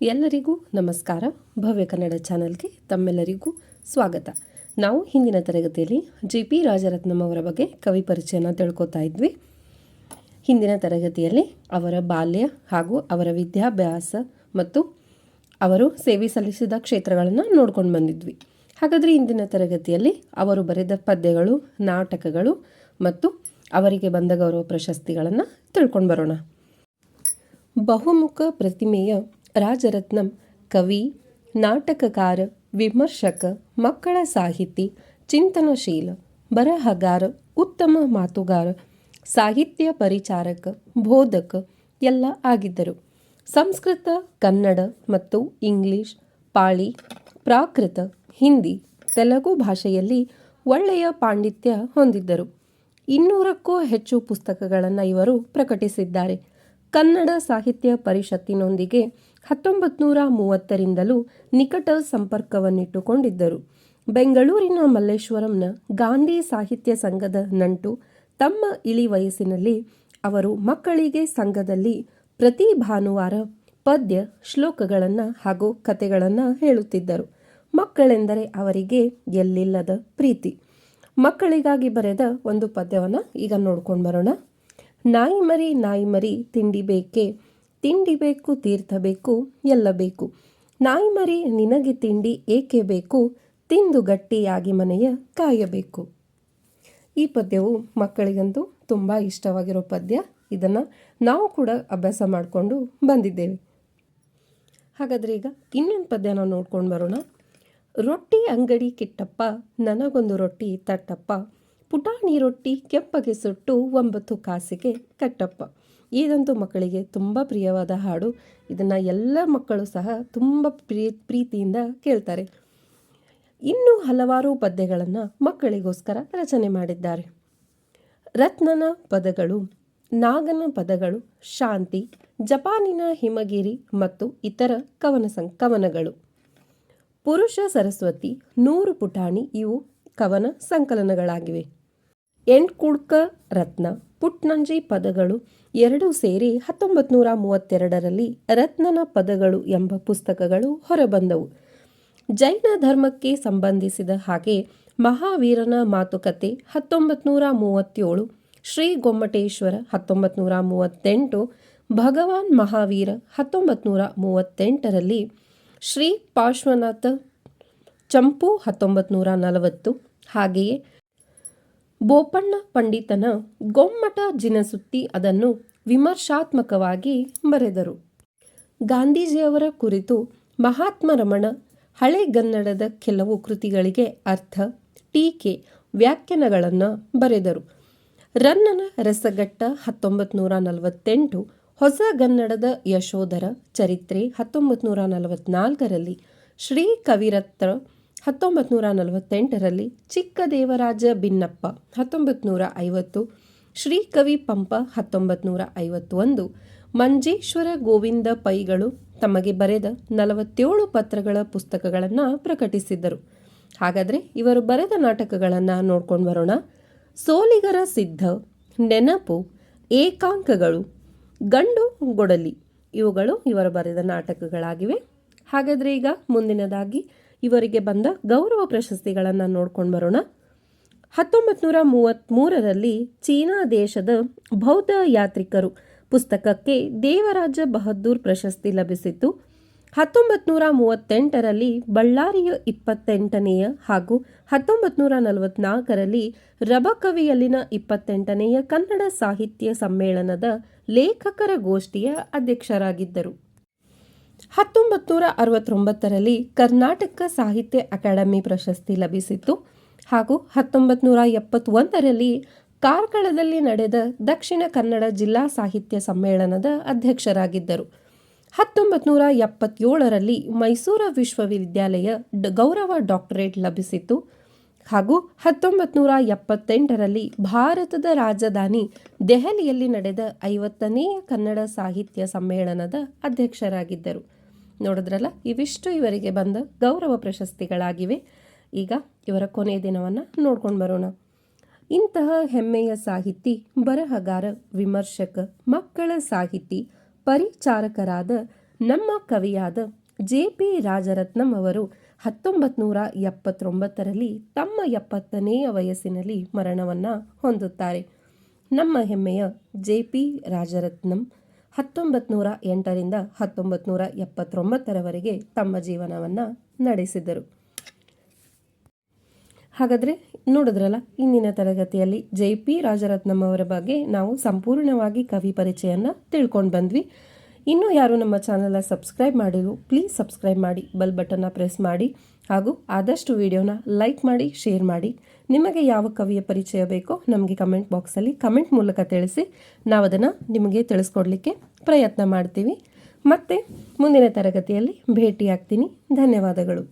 ಎಲ್ಲರಿಗೂ ನಮಸ್ಕಾರ. ಭವ್ಯ ಕನ್ನಡ ಚಾನಲ್ಗೆ ತಮ್ಮೆಲ್ಲರಿಗೂ ಸ್ವಾಗತ. ನಾವು ಹಿಂದಿನ ತರಗತಿಯಲ್ಲಿ ಜಿ ಪಿ ರಾಜರತ್ನಂ ಅವರ ಬಗ್ಗೆ ಕವಿ ಪರಿಚಯನ ತಿಳ್ಕೊತಾ ಇದ್ವಿ. ಹಿಂದಿನ ತರಗತಿಯಲ್ಲಿ ಅವರ ಬಾಲ್ಯ ಹಾಗೂ ಅವರ ವಿದ್ಯಾಭ್ಯಾಸ ಮತ್ತು ಅವರು ಸೇವೆ ಸಲ್ಲಿಸಿದ ಕ್ಷೇತ್ರಗಳನ್ನು ನೋಡ್ಕೊಂಡು ಬಂದಿದ್ವಿ. ಹಾಗಾದರೆ ಇಂದಿನ ತರಗತಿಯಲ್ಲಿ ಅವರು ಬರೆದ ಪದ್ಯಗಳು, ನಾಟಕಗಳು ಮತ್ತು ಅವರಿಗೆ ಬಂದ ಗೌರವ ಪ್ರಶಸ್ತಿಗಳನ್ನು ತಿಳ್ಕೊಂಡು ಬರೋಣ. ಬಹುಮುಖ ಪ್ರತಿಮೆಯ ರಾಜರತ್ನಂ, ಕವಿ, ನಾಟಕಕಾರ, ವಿಮರ್ಶಕ, ಮಕ್ಕಳ ಸಾಹಿತಿ, ಚಿಂತನಶೀಲ, ಬರಹಗಾರ, ಉತ್ತಮ ಮಾತುಗಾರ, ಸಾಹಿತ್ಯ ಪರಿಚಾರಕ, ಬೋಧಕ ಎಲ್ಲ ಆಗಿದ್ದರು. ಸಂಸ್ಕೃತ, ಕನ್ನಡ ಮತ್ತು ಇಂಗ್ಲಿಷ್, ಪಾಳಿ, ಪ್ರಾಕೃತ, ಹಿಂದಿ, ತೆಲುಗು ಭಾಷೆಯಲ್ಲಿ ಒಳ್ಳೆಯ ಪಾಂಡಿತ್ಯ ಹೊಂದಿದ್ದರು. ಇನ್ನೂರಕ್ಕೂ ಹೆಚ್ಚು ಪುಸ್ತಕಗಳನ್ನು ಇವರು ಪ್ರಕಟಿಸಿದ್ದಾರೆ. ಕನ್ನಡ ಸಾಹಿತ್ಯ ಪರಿಷತ್ತಿನೊಂದಿಗೆ ಹತ್ತೊಂಬತ್ತು ನೂರ ಮೂವತ್ತರಿಂದಲೂ ನಿಕಟ ಸಂಪರ್ಕವನ್ನಿಟ್ಟುಕೊಂಡಿದ್ದರು. ಬೆಂಗಳೂರಿನ ಮಲ್ಲೇಶ್ವರಂನ ಗಾಂಧಿ ಸಾಹಿತ್ಯ ಸಂಘದ ನಂಟು ತಮ್ಮ ಇಳಿ ವಯಸ್ಸಿನಲ್ಲಿ ಅವರು ಮಕ್ಕಳಿಗೆ ಸಂಘದಲ್ಲಿ ಪ್ರತಿ ಭಾನುವಾರ ಪದ್ಯ, ಶ್ಲೋಕಗಳನ್ನು ಹಾಗೂ ಕತೆಗಳನ್ನು ಹೇಳುತ್ತಿದ್ದರು. ಮಕ್ಕಳೆಂದರೆ ಅವರಿಗೆ ಎಲ್ಲಿಲ್ಲದ ಪ್ರೀತಿ. ಮಕ್ಕಳಿಗಾಗಿ ಬರೆದ ಒಂದು ಪದ್ಯವನ್ನು ಈಗ ನೋಡ್ಕೊಂಡು ಬರೋಣ. ನಾಯಿಮರಿ ನಾಯಿಮರಿ ನಾಯಿ ಮರಿ ತಿಂಡಿ ಬೇಕೆ? ತಿಂಡಿ ಬೇಕು, ತೀರ್ಥ ಬೇಕು, ಎಲ್ಲ ಬೇಕು. ನಾಯಿ ಮರಿ ನಿನಗೆ ತಿಂಡಿ ಏಕೆ ಬೇಕು? ತಿಂದು ಗಟ್ಟಿಯಾಗಿ ಮನೆಯ ಕಾಯಬೇಕು ಈ ಪದ್ಯವು ಮಕ್ಕಳಿಗಂತೂ ತುಂಬ ಇಷ್ಟವಾಗಿರೋ ಪದ್ಯ. ಇದನ್ನು ನಾವು ಕೂಡ ಅಭ್ಯಾಸ ಮಾಡಿಕೊಂಡು ಬಂದಿದ್ದೇವೆ. ಹಾಗಾದರೆ ಈಗ ಇನ್ನೊಂದು ಪದ್ಯನ ನೋಡ್ಕೊಂಡು ಬರೋಣ. ರೊಟ್ಟಿ ಅಂಗಡಿ ಕಿಟ್ಟಪ್ಪ, ನನಗೊಂದು ರೊಟ್ಟಿ ತಟ್ಟಪ್ಪ. ಪುಟಾಣಿ ರೊಟ್ಟಿ ಕೆಂಪಗೆ ಸುಟ್ಟು ಒಂಬತ್ತು ಕಾಸಿಗೆ ಕಟ್ಟಪ್ಪ. ಇದಂತೂ ಮಕ್ಕಳಿಗೆ ತುಂಬ ಪ್ರಿಯವಾದ ಹಾಡು. ಇದನ್ನು ಎಲ್ಲ ಮಕ್ಕಳು ಸಹ ತುಂಬ ಪ್ರೀ, ಪ್ರೀತಿಯಿಂದ ಕೇಳ್ತಾರೆ. ಇನ್ನೂ ಹಲವಾರು ಪದ್ಯಗಳನ್ನು ಮಕ್ಕಳಿಗೋಸ್ಕರ ರಚನೆ ಮಾಡಿದ್ದಾರೆ. ರತ್ನನ ಪದಗಳು, ನಾಗನ ಪದಗಳು, ಶಾಂತಿ, ಜಪಾನಿನ ಹಿಮಗಿರಿ ಮತ್ತು ಇತರ ಕವನ ಸಂ, ಕವನಗಳು. ಪುರುಷ ಸರಸ್ವತಿ, ನೂರು ಪುಟಾಣಿ ಇವು ಕವನ ಸಂಕಲನಗಳಾಗಿವೆ. ಎಂಟ್ಕುಡ್ಕ, ರತ್ನ, ಪುಟ್ನಂಜಿ ಪದಗಳು ಎರಡೂ ಸೇರಿ ಹತ್ತೊಂಬತ್ತು ನೂರ ಮೂವತ್ತೆರಡರಲ್ಲಿ ರತ್ನನ ಪದಗಳು ಎಂಬ ಪುಸ್ತಕಗಳು ಹೊರಬಂದವು. ಜೈನ ಧರ್ಮಕ್ಕೆ ಸಂಬಂಧಿಸಿದ ಹಾಗೆ ಮಹಾವೀರನ ಮಾತುಕತೆ ಹತ್ತೊಂಬತ್ತು ನೂರ ಮೂವತ್ತೇಳು, ಶ್ರೀ ಗೊಮ್ಮಟೇಶ್ವರ ಹತ್ತೊಂಬತ್ತು ನೂರ ಮೂವತ್ತೆಂಟು, ಭಗವಾನ್ ಮಹಾವೀರ ಹತ್ತೊಂಬತ್ತು ನೂರ ಮೂವತ್ತೆಂಟರಲ್ಲಿ, ಶ್ರೀ ಪಾರ್ಶ್ವನಾಥ ಚಂಪು ಹತ್ತೊಂಬತ್ತು ನೂರ ನಲವತ್ತು, ಹಾಗೆಯೇ ಬೋಪಣ್ಣ ಪಂಡಿತನ ಗೊಮ್ಮಟ ಜಿನಸುತ್ತಿ ಅದನ್ನು ವಿಮರ್ಶಾತ್ಮಕವಾಗಿ ಬರೆದರು ಗಾಂಧೀಜಿಯವರ ಕುರಿತು ಮಹಾತ್ಮ ರಮಣ ಹಳೆಗನ್ನಡದ ಕೆಲವು ಕೃತಿಗಳಿಗೆ ಅರ್ಥ, ಟೀಕೆ, ವ್ಯಾಖ್ಯಾನಗಳನ್ನು ಬರೆದರು. ರನ್ನನ ರಸಗಟ್ಟ ಹತ್ತೊಂಬತ್ತು ನೂರ ನಲವತ್ತೆಂಟು ಹೊಸಗನ್ನಡದ ಯಶೋಧರ ಚರಿತ್ರೆ ಹತ್ತೊಂಬತ್ತು ನೂರ ನಲವತ್ನಾಲ್ಕರಲ್ಲಿ ಶ್ರೀ ಕವಿರತ್ರ ಹತ್ತೊಂಬತ್ತು ನೂರ ನಲವತ್ತೆಂಟರಲ್ಲಿ ಚಿಕ್ಕದೇವರಾಜ ಬಿನ್ನಪ್ಪ ಹತ್ತೊಂಬತ್ತು ನೂರ ಐವತ್ತು ಶ್ರೀ ಕವಿ ಪಂಪ ಹತ್ತೊಂಬತ್ತು ನೂರ ಐವತ್ತೊಂದು ಮಂಜೇಶ್ವರ ಗೋವಿಂದ ಪೈಗಳು ತಮಗೆ ಬರೆದ ನಲವತ್ತೇಳು ಪತ್ರಗಳ ಪುಸ್ತಕಗಳನ್ನು ಪ್ರಕಟಿಸಿದ್ದರು. ಹಾಗಾದರೆ ಇವರು ಬರೆದ ನಾಟಕಗಳನ್ನು ನೋಡ್ಕೊಂಡು ಬರೋಣ. ಸೋಲಿಗರ ಸಿದ್ಧ, ನೆನಪು, ಏಕಾಂಕಗಳು, ಗಂಡು ಗೊಡಲಿ, ಇವುಗಳು ಇವರು ಬರೆದ ನಾಟಕಗಳಾಗಿವೆ. ಹಾಗಾದರೆ ಈಗ ಮುಂದಿನದಾಗಿ ಇವರಿಗೆ ಬಂದ ಗೌರವ ಪ್ರಶಸ್ತಿಗಳನ್ನು ನೋಡ್ಕೊಂಡು ಬರೋಣ. ಹತ್ತೊಂಬತ್ತು ನೂರ ಮೂವತ್ತ್ಮೂರರಲ್ಲಿ ಚೀನಾ ದೇಶದ ಬೌದ್ಧ ಯಾತ್ರಿಕರು ಪುಸ್ತಕಕ್ಕೆ ದೇವರಾಜ ಬಹದ್ದೂರ್ ಪ್ರಶಸ್ತಿ ಲಭಿಸಿತ್ತು. ಹತ್ತೊಂಬತ್ತು ನೂರ ಮೂವತ್ತೆಂಟರಲ್ಲಿ ಬಳ್ಳಾರಿಯ ಇಪ್ಪತ್ತೆಂಟನೆಯ ಹಾಗೂ ಹತ್ತೊಂಬತ್ತು ನೂರ ನಲವತ್ನಾಲ್ಕರಲ್ಲಿ ರಬಕವಿಯಲ್ಲಿನ ಇಪ್ಪತ್ತೆಂಟನೆಯ ಕನ್ನಡ ಸಾಹಿತ್ಯ ಸಮ್ಮೇಳನದ ಲೇಖಕರ ಗೋಷ್ಠಿಯ ಅಧ್ಯಕ್ಷರಾಗಿದ್ದರು. ಹತ್ತೊಂಬತ್ತು ನೂರ ಅರವತ್ತೊಂಬತ್ತರಲ್ಲಿ ಕರ್ನಾಟಕ ಸಾಹಿತ್ಯ ಅಕಾಡೆಮಿ ಪ್ರಶಸ್ತಿ ಲಭಿಸಿತ್ತು. ಹಾಗೂ ಹತ್ತೊಂಬತ್ತು ನೂರ ಎಪ್ಪತ್ತೊಂದರಲ್ಲಿ ಕಾರ್ಕಳದಲ್ಲಿ ನಡೆದ ದಕ್ಷಿಣ ಕನ್ನಡ ಜಿಲ್ಲಾ ಸಾಹಿತ್ಯ ಸಮ್ಮೇಳನದ ಅಧ್ಯಕ್ಷರಾಗಿದ್ದರು. ಹತ್ತೊಂಬತ್ತು ನೂರ ಎಪ್ಪತ್ತೇಳರಲ್ಲಿ ಮೈಸೂರು ವಿಶ್ವವಿದ್ಯಾಲಯ ಗೌರವ ಡಾಕ್ಟರೇಟ್ ಲಭಿಸಿತ್ತು. ಹಾಗೂ ಹತ್ತೊಂಬತ್ತು ನೂರ ಎಪ್ಪತ್ತೆಂಟರಲ್ಲಿ ಭಾರತದ ರಾಜಧಾನಿ ದೆಹಲಿಯಲ್ಲಿ ನಡೆದ ಐವತ್ತನೆಯ ಕನ್ನಡ ಸಾಹಿತ್ಯ ಸಮ್ಮೇಳನದ ಅಧ್ಯಕ್ಷರಾಗಿದ್ದರು. ನೋಡಿದ್ರಲ್ಲ, ಇವಿಷ್ಟು ಇವರಿಗೆ ಬಂದ ಗೌರವ ಪ್ರಶಸ್ತಿಗಳಾಗಿವೆ. ಈಗ ಇವರ ಕೊನೆಯ ದಿನವನ್ನು ನೋಡ್ಕೊಂಡು ಬರೋಣ. ಇಂತಹ ಹೆಮ್ಮೆಯ ಸಾಹಿತಿ, ಬರಹಗಾರ, ವಿಮರ್ಶಕ, ಮಕ್ಕಳ ಸಾಹಿತಿ, ಪರಿಚಾರಕರಾದ ನಮ್ಮ ಕವಿಯಾದ ಜೆ ಪಿ ರಾಜರತ್ನಂ ಅವರು ಹತ್ತೊಂಬತ್ತು ನೂರ ಎಪ್ಪತ್ತೊಂಬತ್ತರಲ್ಲಿ ತಮ್ಮ ಎಪ್ಪತ್ತನೆಯ ವಯಸ್ಸಿನಲ್ಲಿ ಮರಣವನ್ನು ಹೊಂದುತ್ತಾರೆ. ನಮ್ಮ ಹೆಮ್ಮೆಯ ಜೆ ಪಿ ರಾಜರತ್ನಂ ಹತ್ತೊಂಬತ್ತು ನೂರ ಎಂಟರಿಂದ ಹತ್ತೊಂಬತ್ತು ನೂರ ಎಪ್ಪತ್ತೊಂಬತ್ತರವರೆಗೆ ತಮ್ಮ ಜೀವನವನ್ನು ನಡೆಸಿದರು. ಹಾಗಾದ್ರೆ ನೋಡಿದ್ರಲ್ಲ, ಇಂದಿನ ತರಗತಿಯಲ್ಲಿ ಜೆ ಪಿ ರಾಜರತ್ನಂ ಅವರ ಬಗ್ಗೆ ನಾವು ಸಂಪೂರ್ಣವಾಗಿ ಕವಿ ಪರಿಚಯನ ತಿಳ್ಕೊಂಡು ಬಂದ್ವಿ. ಇನ್ನೂ ಯಾರು ನಮ್ಮ ಚಾನಲ್ನ ಸಬ್ಸ್ಕ್ರೈಬ್ ಮಾಡಿದ್ರು ಪ್ಲೀಸ್ ಸಬ್ಸ್ಕ್ರೈಬ್ ಮಾಡಿ ಬೆಲ್ ಬಟನ್ನ ಪ್ರೆಸ್ ಮಾಡಿ, ಹಾಗೂ ಆದಷ್ಟು ವಿಡಿಯೋನ ಲೈಕ್ ಮಾಡಿ ಶೇರ್ ಮಾಡಿ. ನಿಮಗೆ ಯಾವ ಕವಿಯ ಪರಿಚಯ ಬೇಕೋ ನಮಗೆ ಕಮೆಂಟ್ ಬಾಕ್ಸಲ್ಲಿ ಕಮೆಂಟ್ ಮೂಲಕ ತಿಳಿಸಿ ನಾವು ಅದನ್ನು ನಿಮಗೆ ತಿಳಿಸ್ಕೊಡ್ಲಿಕ್ಕೆ ಪ್ರಯತ್ನ ಮಾಡ್ತೀವಿ. ಮತ್ತೆ ಮುಂದಿನ ತರಗತಿಯಲ್ಲಿ ಭೇಟಿಯಾಗ್ತೀನಿ. ಧನ್ಯವಾದಗಳು.